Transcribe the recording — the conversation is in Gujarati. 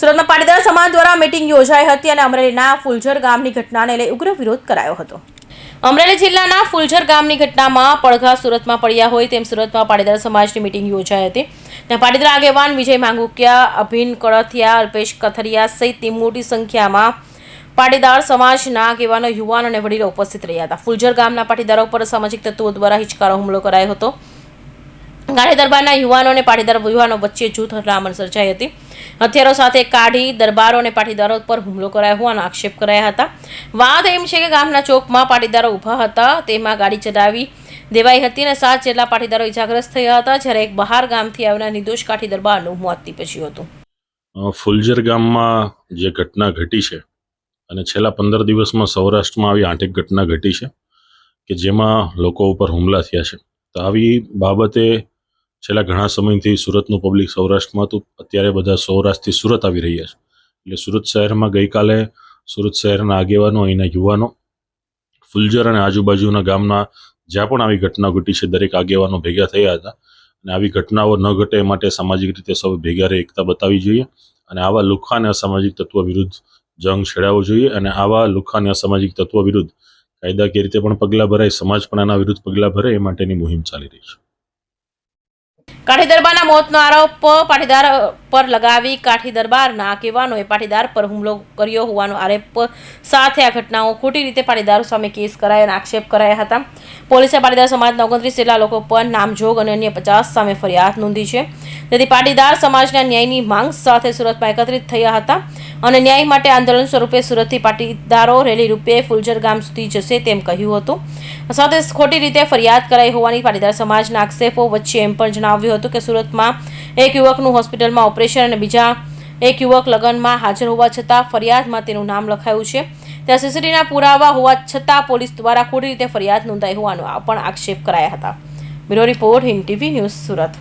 સુરતમાં પાટીદાર સમાજ દ્વારા મીટિંગ યોજાઈ હતી અને અમરેલીના ફુલઝર ગામની ઘટનાને લઈ ઉગ્ર વિરોધ કરાયો હતો. અમરેલી જિલ્લાના ફુલઝર ગામની ઘટનામાં પડઘા સુરતમાં પડ્યા હોય તેમ સુરતમાં પાટીદાર સમાજની મિટિંગ યોજાઈ હતી. ત્યાં પાટીદાર આગેવાન વિજય માંગુકિયા, અભિન કળથિયા અલ્પેશ કથરિયા સહિતની મોટી સંખ્યામાં પાટીદાર સમાજના આગેવાનો, યુવાન અને વડીલો ઉપસ્થિત રહ્યા હતા. ફુલઝર ગામના પાટીદારો પર સામાજિક તત્વો દ્વારા હિચકારો હુમલો કરાયો હતો. ગાડી દરબારના યુવાનો અને પાટીદાર યુવાનો વચ્ચે જૂથ હરામણ સર્જાઈ હતી. હથિયારો સાથે કાઢી દરબારો અને પાટીદારો પર હુમલો કરાયો હોવાનો આક્ષેપ કરાયા હતા. વાત એમ છે કે ગામના ચોકમાં પાટીદારો ઊભા હતા. તેમાં ગાડી ચલાવી દેવાઈ હતી અને સાત જેટલા પાટીદારો ઇજાગ્રસ્ત થયા હતા, જ્યારે એક બહાર ગામથી આવેલા નિર્દોષ કાઠી દરબારનું મોત નીપજ્યું હતું. ફુલજર ગામમાં જે ઘટના ઘટી છે અને છેલ્લા પંદર દિવસમાં સૌરાષ્ટ્રમાં આવી આઠેક ઘટના ઘટી છે કે જેમાં લોકો ઉપર હુમલા થયા છે, તો આવી બાબતે છેલ્લા ઘણા સમયથી સુરતનું પબ્લિક સૌરાષ્ટ્રમાં હતું. અત્યારે બધા સૌરાષ્ટ્રથી સુરત આવી રહ્યા છે. એટલે સુરત શહેરમાં ગઈકાલે સુરત શહેરના આગેવાનો અહીંના યુવાનો ફુલજર અને આજુબાજુના ગામના જ્યાં પણ આવી ઘટના ઘટી છે, દરેક આગેવાનો ભેગા થયા હતા. અને આવી ઘટનાઓ ન ઘટે માટે સામાજિક રીતે સૌ ભેગા રહી, એકતા બતાવી જોઈએ. અને આવા લુખ્ખા અને અસામાજિક તત્વો વિરુદ્ધ જંગ છેડાવવો જોઈએ. અને આવા લુખ્ખા અને અસામાજિક તત્વો વિરુદ્ધ કાયદાકીય રીતે પણ પગલાં ભરાય સમાજ પણ આના વિરુદ્ધ પગલાં ભરે એ માટેની મુહિમ ચાલી રહી છે. કાઠી દરબારના મોતનો આરોપ પાટીદાર પર લગાવી કાઠી દરબારના આગેવાનોએ પાટીદાર પર હુમલો કર્યો હોવાનો આરોપ સાથે આ ઘટનાઓ ખોટી રીતે પાટીદારો સામે કેસ કરાયો અને આક્ષેપ કરાયા હતા. પોલીસે પાટીદાર સમાજના ઓગણત્રીસ જેટલા લોકો પર નામજોગ અને અન્ય પચાસ સામે ફરિયાદ નોંધી છે. તેથી પાટીદાર સમાજના ન્યાયની માંગ સાથે સુરતમાં એકત્રિત થયા હતા. અને ન્યાય માટે આંદોલન સ્વરૂપે સુરતથી પાટીદારો રેલી રૂપે ફુલઝર ગામ સુધી જશે તેમ કહ્યું હતું. સાથે ખોટી રીતે ફરિયાદ કરાઈ હોવાની પાટીદાર સમાજના આક્ષેપો વચ્ચે એમ પણ જણાવ્યું હતું કે સુરતમાં એક યુવકનું હોસ્પિટલમાં ઓપરેશન અને બીજા એક યુવક લગ્નમાં હાજર હોવા છતાં ફરિયાદમાં તેનું નામ લખાયું છે. ત્યાં સીસીટીવીના પુરાવા હોવા છતાં પોલીસ દ્વારા ખોટી રીતે ફરિયાદ નોંધાઈ હોવાનો પણ આક્ષેપ કરાયા હતા. Bureau report Hind TV news Surat.